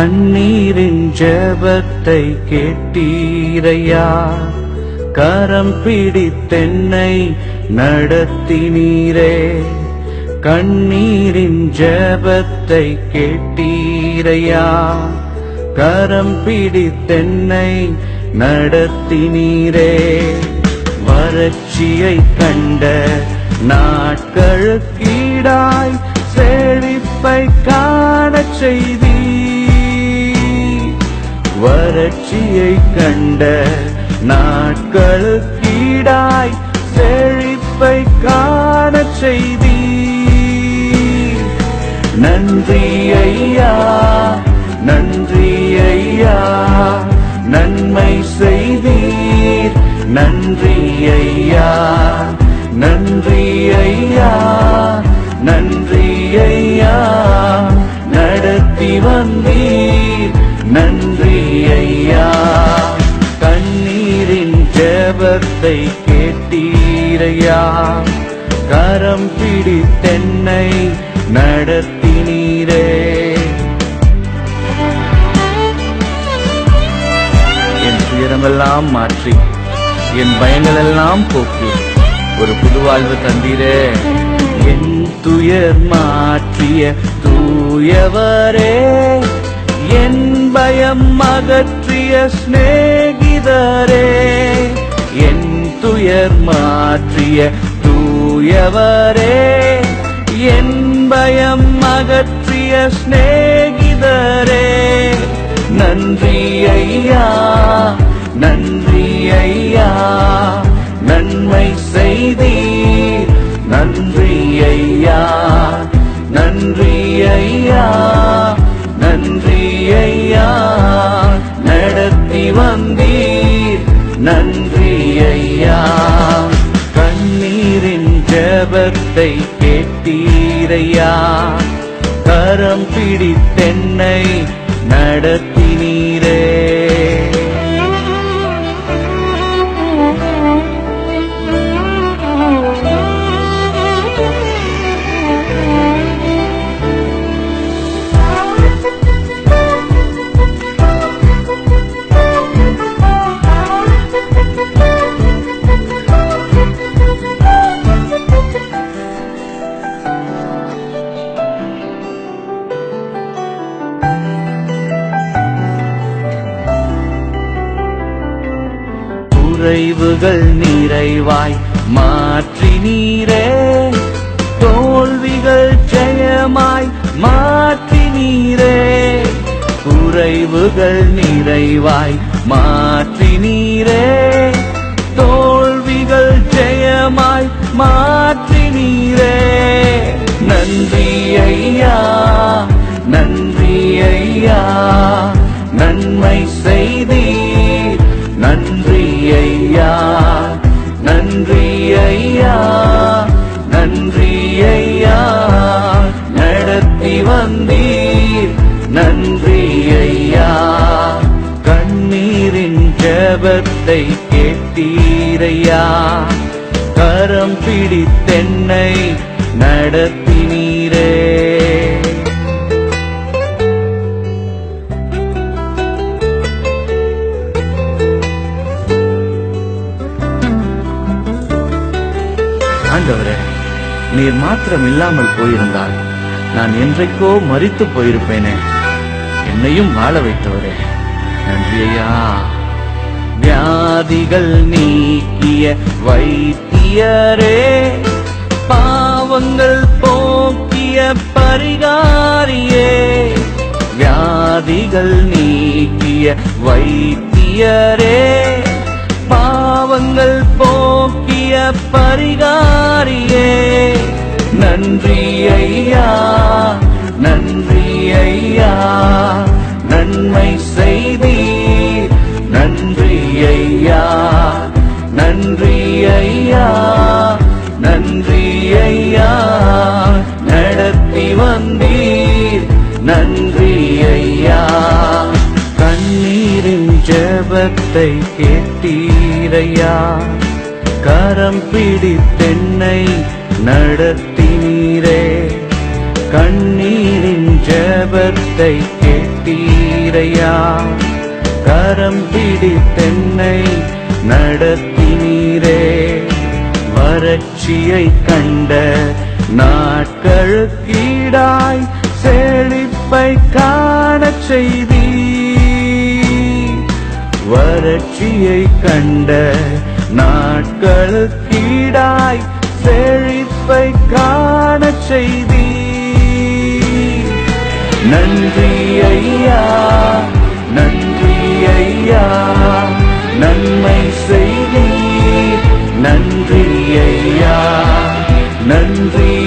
கண்ணீரின் ஜெபத்தை கேட்டீரையா? கரம் பிடித்தென்னை நடத்தினீரே. கண்ணீரின் ஜெபத்தை கேட்டீரையா? கரம் பிடித்தென்னை நடத்தினீரே. வறட்சியை கண்ட நாட்களுக்கீடாய் செழிப்பை காண செய்தி வறட்சியை கண்ட நாட்களுக்கீடாய் செழிப்பை காண செய்தி நன்றி ஐயா நன்றி ஐயா நன்மை செய்தீர். நன்றி ஐயா நன்றி ஐயா நன்றி ஐயா நடத்தி வந்தீர். சத்தத்தை கேட்டீரையா? கரம் பிடித்தென்னை நடத்தினீரே. என் துயரமெல்லாம் மாற்றி என் பயங்களெல்லாம் போக்கி ஒரு புதுவாழ்வு தந்தீரே. என் துயர் மாற்றிய தூயவரே என் பயம் அகற்றிய ஸ்னேக பெயர் மாற்றிய தூயவரே என் பயம் அகற்றிய சிநேகிதரே. நன்றி ஐயா நன்றி ஐயா நன்மை செய்தீர். நன்றி ஐயா நன்றி ஐயா ஜபத்தை கேட்டீரையா? கரம் பிடித்தென்னை நடத்தினி குறைவுகள் நிறைவாய் மாற்றி நீரே. தோல்விகள் ஜெயமாய் மாற்றி நீரே. குறைவுகள் நிறைவாய் மாற்றி நீரே. தோல்விகள் ஜெயமாய் மாற்றி நீரே. நன்றி ஐயா நன்றி ஐயா. நன்மை செய்தீர். ஜெபத்தை கேட்டீரையா? கரம் பிடித்தென்னை நடத்தினீரே. ஆண்டவரே நீர் மாத்திரம் இல்லாமல் போயிருந்தால் நான் என்றைக்கோ மறித்து போயிருப்பேனே. என்னையும் வாழ வைத்தவரே. நன்றி ஐயா வியாதிகள் நீக்கிய வைத்தியரே பாவங்கள் போக்கிய பரிகாரியே. வியாதிகள் நீக்கிய வைத்தியரே பாவங்கள் போக்கிய பரிகாரியே. நன்றி ஐயா நன்றி ஐயா ஜபத்தை கேட்டீரையா? கரம் பிடித்தென்னை நடத்தினீரே. கண்ணீரின் ஜபத்தை கேட்டீரையா? கரம் பிடித்தென்னை நடத்தினீரே. வறட்சியை கண்ட நாட்களுக்கீடாய் செழிப்பை காண செய்தீர். வறட்சியை கண்ட நாட்களுக்கீடாய் செழிப்பை காண செய்தி நன்றி ஐயா நன்றி ஐயா நன்மை செய்தி நன்றி ஐயா நன்றி